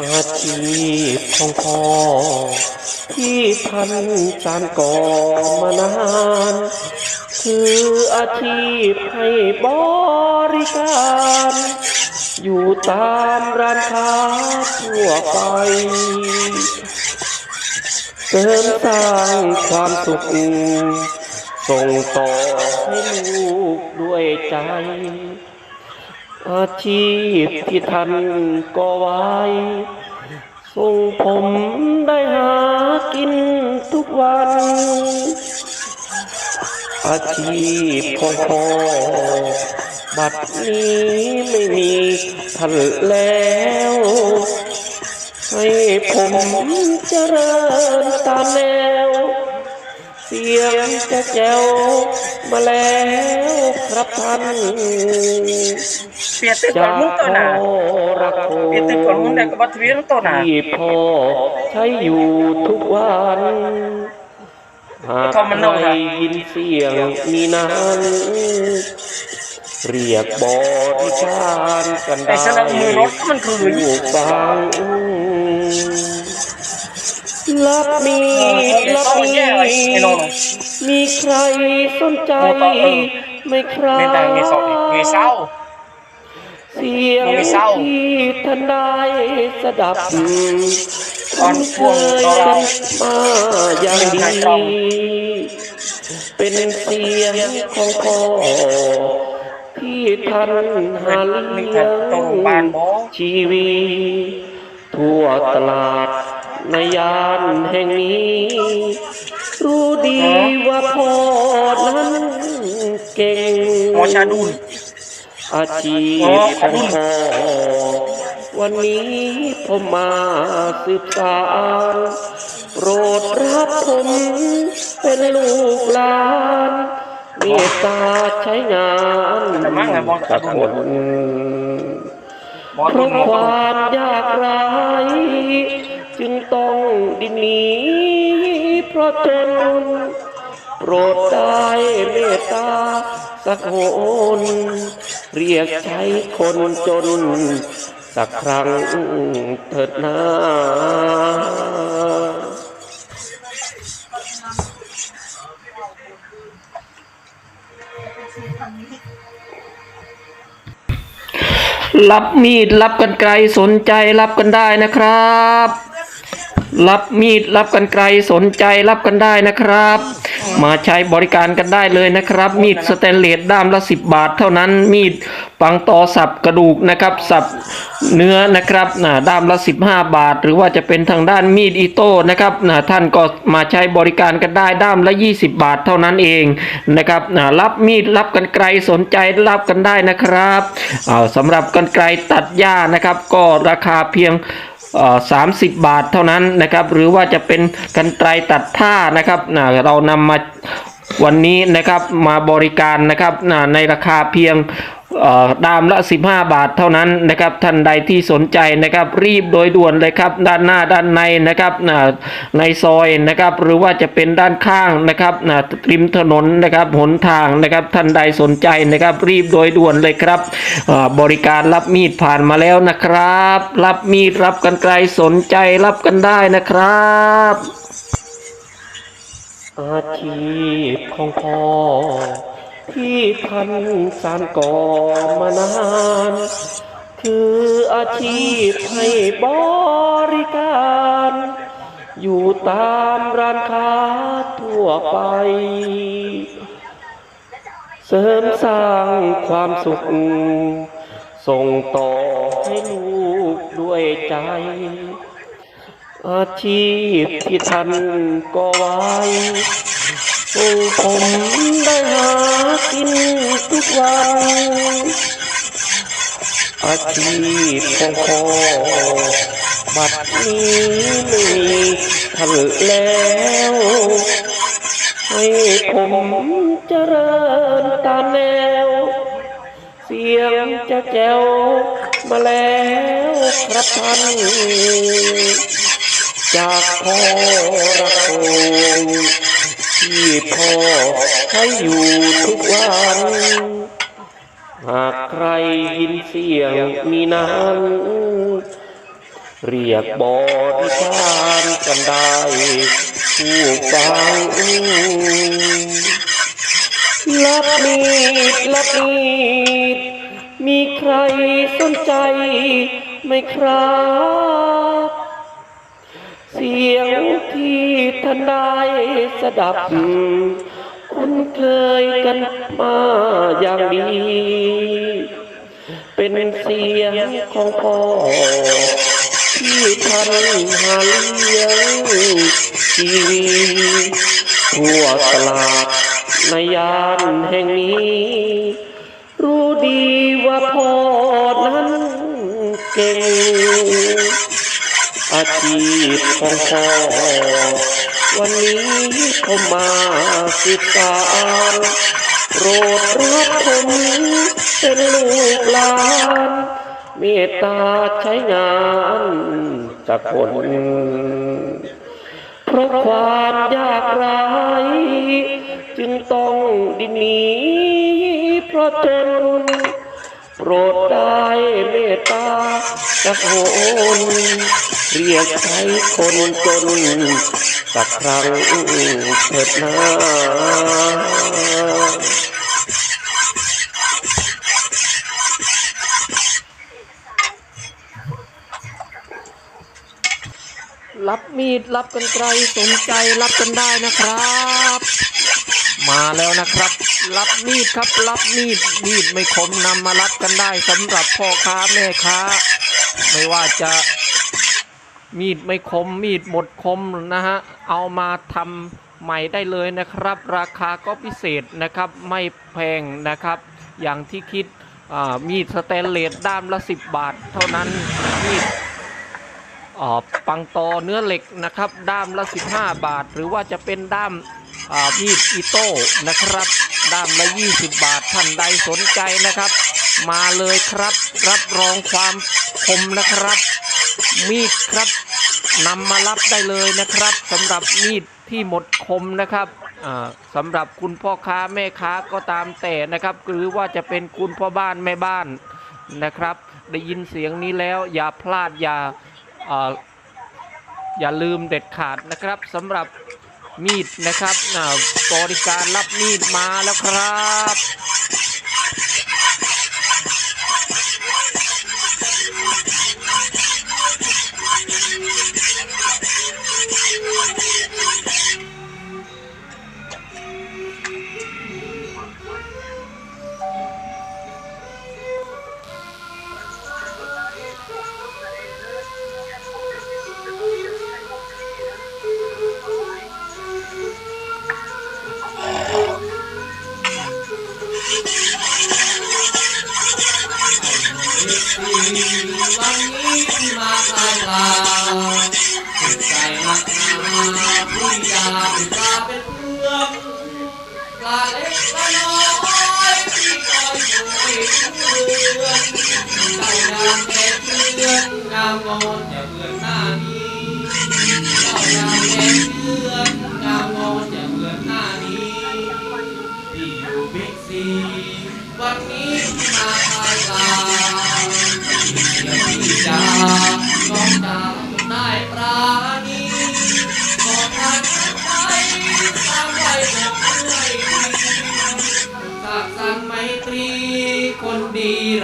อาชีพของพ่อที่ท่านสานก่อมานานคืออาชีพให้บริการ อยู่ตามร้านค้าทั่วไป เสริมสร้างความสุขส่งต่อให้ลูกด้วยใจ อาชีพที่ท่านก็ไว้ส่งผมได้หากินทุกวัน อาชีพของพ่อบัดนี้ไม่มีท่านแล้วให้ผมเจริญตามแนว เสียงจะแจ๋วมาแล้วครับท่าน เปียตึกจาก่อนมุ้งตัวหนารักโคเปียตึกก่อนมุ้งได้ก็บัตรเวียนตัวหนาที่พ่อใช้อยู่ทุกวันหากใครยินเสียงมีนั้น เรียกบริการกันไอ้ได้สนับมือรถมันคือผู้ฟังรับมีดรับมีดมีใครสนใจไหม่ครัเมนแต่มีสองมี เสียงที่ท่านได้สดับตอนช่วงเคยเรากันมาอย่างดีเป็นเสียงของพ่อที่ท่านหาเลี้ยงชีวิตทั่วตลาดในยานแห่งนี้ รู้ดีว่าพ่อนั้นเก่งหมอชาดูน อาชีพของพ่อวันนี้ผมมาสืบสารโปรดรับผมเป็นลูกหลานเมตตาใช้งานแต่มั่งไงหมอชากับดูคนเพราะความยากไรจึงต้องดินหนีเพราะจนโปรดได้เมตตาสักหน เรียกใช้คนจน สักครั้งเถิดนารับมีดรับกันไกลสนใจรับกันได้นะครับ รับมีดรับกันไกลสนใจรับกันได้นะครับ มาใช้บริการกันได้เลยนะครับ มีดสแตนเลสด้ามละสิบบาท เท่านั้นมีดปังตอสับกระดูกนะครับสับเนื้อนะครับนะด้ามละสิบห้าบาท หรือว่าจะเป็นทางด้านมีดอิโต้นะครับนะท่านก็มาใช้บริการกันได้ด้ามละยี่สิบบาท เท่านั้นเองนะครับนะรับมีดรับกันไกลสนใจรับกันได้นะครับเอาสำหรับกันไกลตัดหญ้านะครับ ก็ราคาเพียง สามสิบบาทเท่านั้นนะครับ หรือว่าจะเป็นกันไกรตัดผ้านะครับนะเรานำมา วันนี้นะครับมาบริการนะครับในราคาเพียงดามละ 15 บาทเท่านั้นนะครับท่านใดที่สนใจนะครับรีบโดยด่วนเลยครับด้านหน้าด้านในนะครับในซอยนะครับหรือว่าจะเป็นด้านข้างนะครับริมถนนนะครับหนทางนะครับท่านใดสนใจนะครับรีบโดยด่วนเลยครับบริการรับมีดผ่านมาแล้วนะครับ รับมีดรับกันไกลสนใจรับกันได้นะครับ อาชีพของพ่อ ที่ท่านสานก่อมานาน คืออาชีพให้บริการ อยู่ตามร้านค้าทั่วไป เสริมสร้างความสุข ส่งต่อให้ลูกด้วยใจ อาชีพที่ท่านก็ไว้ส่งผมได้หากินทุกวันอาชีพของพ่อบัดนี้ไม่มีท่านแล้วให้ผมเจริญตามแนว เสียงจะแจวมาแล้วครับท่าน จากพ่อรักโงที่พ่อให้อยู่ทุกวันหากใครยินเสียงมีนั้นเรียกบริการกันได้ผู้ฟังรับมีดรับมีดมีใครสนใจไหมครับ เสียงที่ท่านได้สดับ คุ้นเคยกันมาอย่างดี เป็นเสียงของพ่อที่ท่านหาเลี้ยงชีวีทั่วตลาดในยานแห่งนี้ รู้ดีว่าพ่อ อาชีพของพ่อวันนี้ผมมาสืบสารโปรดรับผมเป็นลูกหลาน เมตตาใช้งานจากคน เพราะความยากไร้จึงต้องดินหนีเพราะจน รดได้เมตตาสักหนเรียกใช้คนจนสักครั้งเถิดนารับมีดรับกันไกลสนใจรับกันได้นะครับ มาแล้วนะครับ รับมีดครับรับมีดมีดไม่คมนำมารับกันได้สำหรับพ่อค้าแม่ค้า ไม่ว่าจะมีดไม่คมมีดหมดคมนะฮะเอามาทำใหม่ได้เลยนะครับ ราคาก็พิเศษนะครับไม่แพงนะครับ อย่างที่คิดอ่ามีดสแตนเลสด้ามละ 10 บาท เท่านั้นมีดอ่าปังตอเนื้อเหล็กนะครับ ด้ามละ 15 บาท หรือว่าจะเป็นด้ามอ่ามีดอิโต้นะครับ ด้ามละ 20 บาทท่านใดสนใจนะครับ มาเลยครับ รับรองความคมนะครับ มีดครับนำมารับได้เลยนะครับสำหรับมีดที่หมดคมนะครับอ่าสำหรับคุณพ่อค้าแม่ค้าก็ตามแต่นะครับ หรือว่าจะเป็นคุณพ่อบ้านแม่บ้านนะครับ ได้ยินเสียงนี้แล้วอย่าพลาดอย่าอ่ออย่าลืมเด็ดขาดนะครับสำหรับ มีดนะครับบริการรับมีดมาแล้วครับ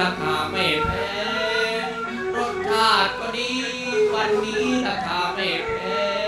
ราคาไม่แพงรสชาติก็ดีวันนี้ราคาไม่แพง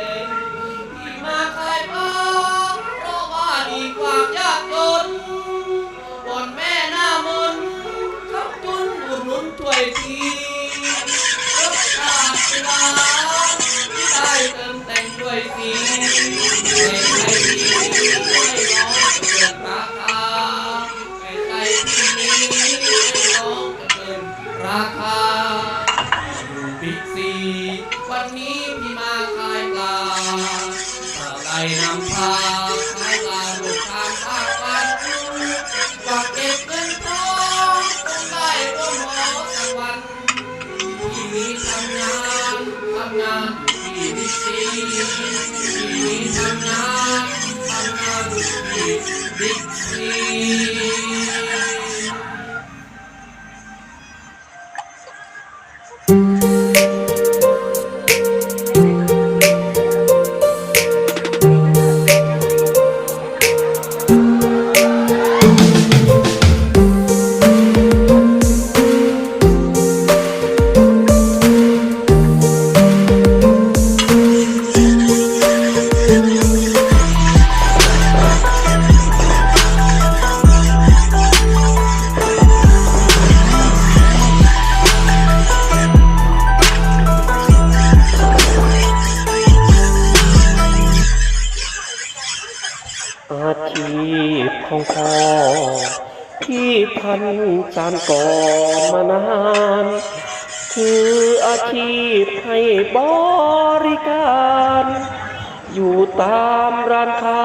ามร้านค้า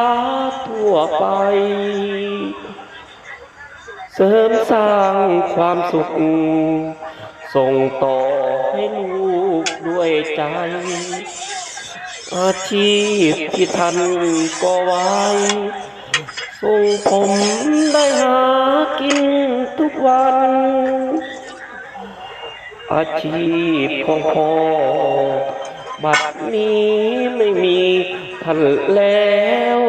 ทั่วไป เสริมสร้างความสุข ส่งต่อให้ลูกด้วยใจ อาชีพที่ท่านก็ไว้ส่งผมได้หากินทุกวัน อาชีพของพ่อบัดนี้ไม่มี ท่านแล้ว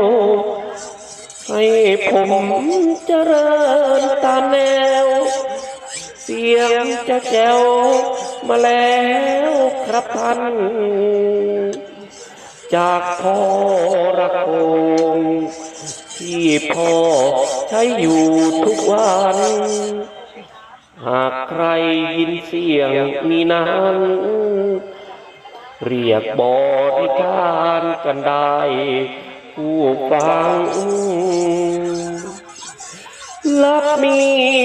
ให้ผมเจริญตามแนว เสียงจะแจวมาแล้วครับท่าน จากพ่อรักคงที่พ่อใช้อยู่ทุกวันหากใครยินเสียงนี้นั้น เรียกบริการกันได้ผู้ฟังรับมี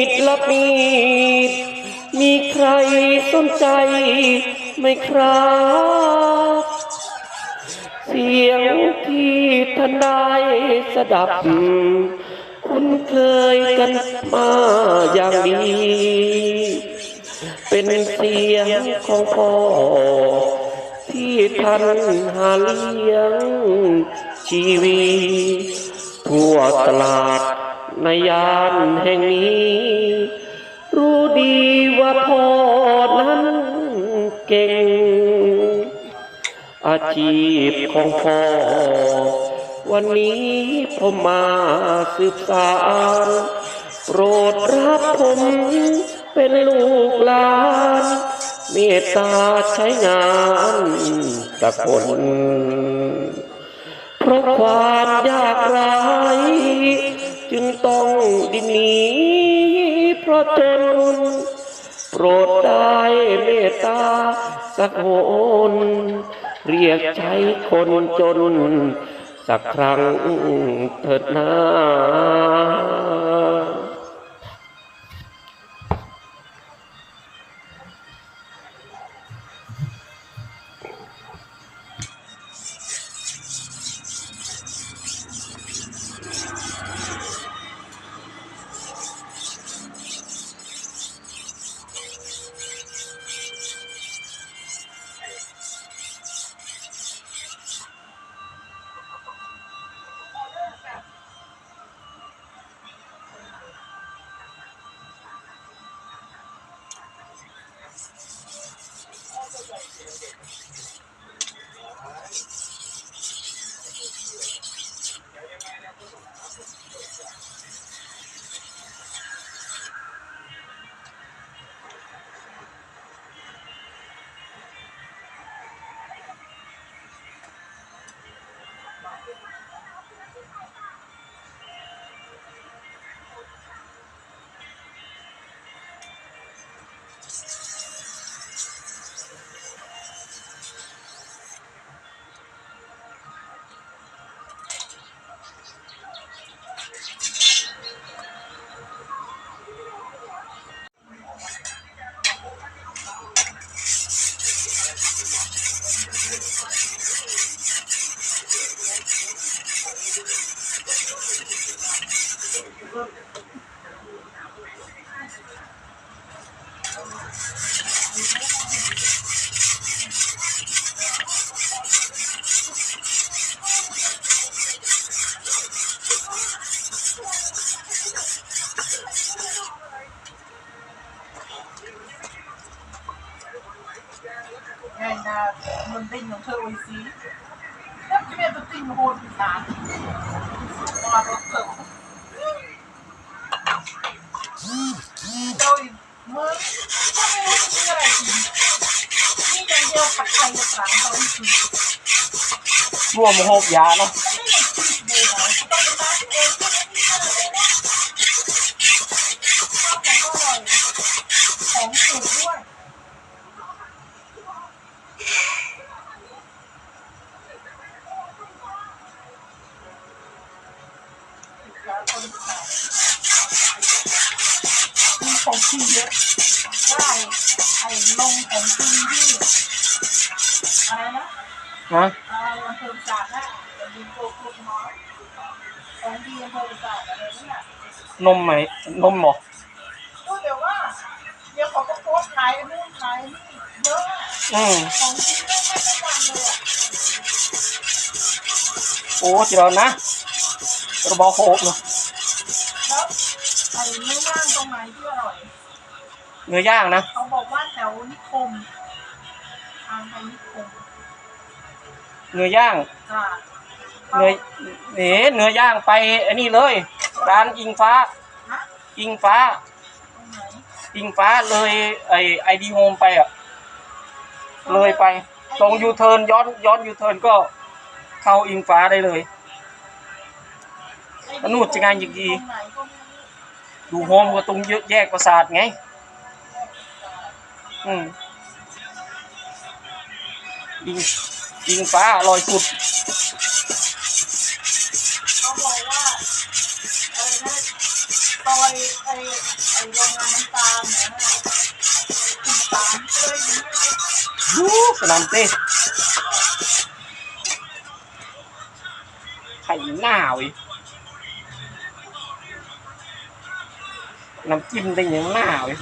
ดรับมีด มีใครสนใจไหมครับ เสียงที่ท่านได้สดับ คุ้นเคยกันมาอย่างดี เป็นเสียงของพ่อ ที่ท่านหาเลี้ยงชีวีทั่วตลาดในยานแห่งนี้ รู้ดีว่าพ่อนั้นเก่ง อาชีพของพ่อ วันนี้ผมมาสืบสารโปรดรับผมเป็นลูกหลาน เมตตาใช้งานตะคน เพราะความยากไรจึงต้องดินหนีเพราะจนโปรดได้เมตตาสักหนเรียกใช้คนจน สักครั้งเถิดนา อย่างเดียวผัดไทยกับหลังตอนนี้รวมหกยาเนาะ ไม่ได้คิดเลยนะต้องไปตามเองก็ไม่มีอะไรนะข้าวของก็อร่อยของถูกด้วย เที่เยอะได้ไอ้ลงของจริงที่อะไรนะ ฮะ อ่าอำเภอศาสตร์นะดินโกกุกน้อยของดีอำเภอศาสตร์อะไรเนี่ยนมไหมนมเหรอพูดเดี๋ยวว่าเดี๋ยวเขาก็โพสต์ขายอันนู่นขายนี่เยอะอะอืมของจริงไม่ไม่ไม่วันเลยอะโอ้เจียวนะกระบอกโคกเนาะแล้วไอ้เนื้อย่างตรงไหนที่อร่อยเนื้อย่างนะเขาบอกว่าแถวนิคมทางไปนิคม เนื้อย่างจ้าเนื้อเอ๋เนื้อย่างไปอันนี้เลย ร้านอิงฟ้า ฮะอิงฟ้า ตรงไหนอิงฟ้าเลยไอไอดีโฮมไปอะ เลยไป ตรงยูเทิร์นย้อนย้อนยูเทิร์นก็เข้าอิงฟ้าได้เลยไอ้อนุจะงานอย่างดี ตรงไหนก็ไม่รู้ดูโฮมก็ตรงแยกประสาทไง อืมอิง อิงฟ้าอร่อยสุดเขาบอกว่าอะไรนะซอยไอ้ไอ้โรงงานน้ำตาลเนี่ยนะน้ำตาลก็เลยไม่ได้ยูสนามเต้ไข่หน้าว้ยน้ำจิ้มได้ยังหน้าว้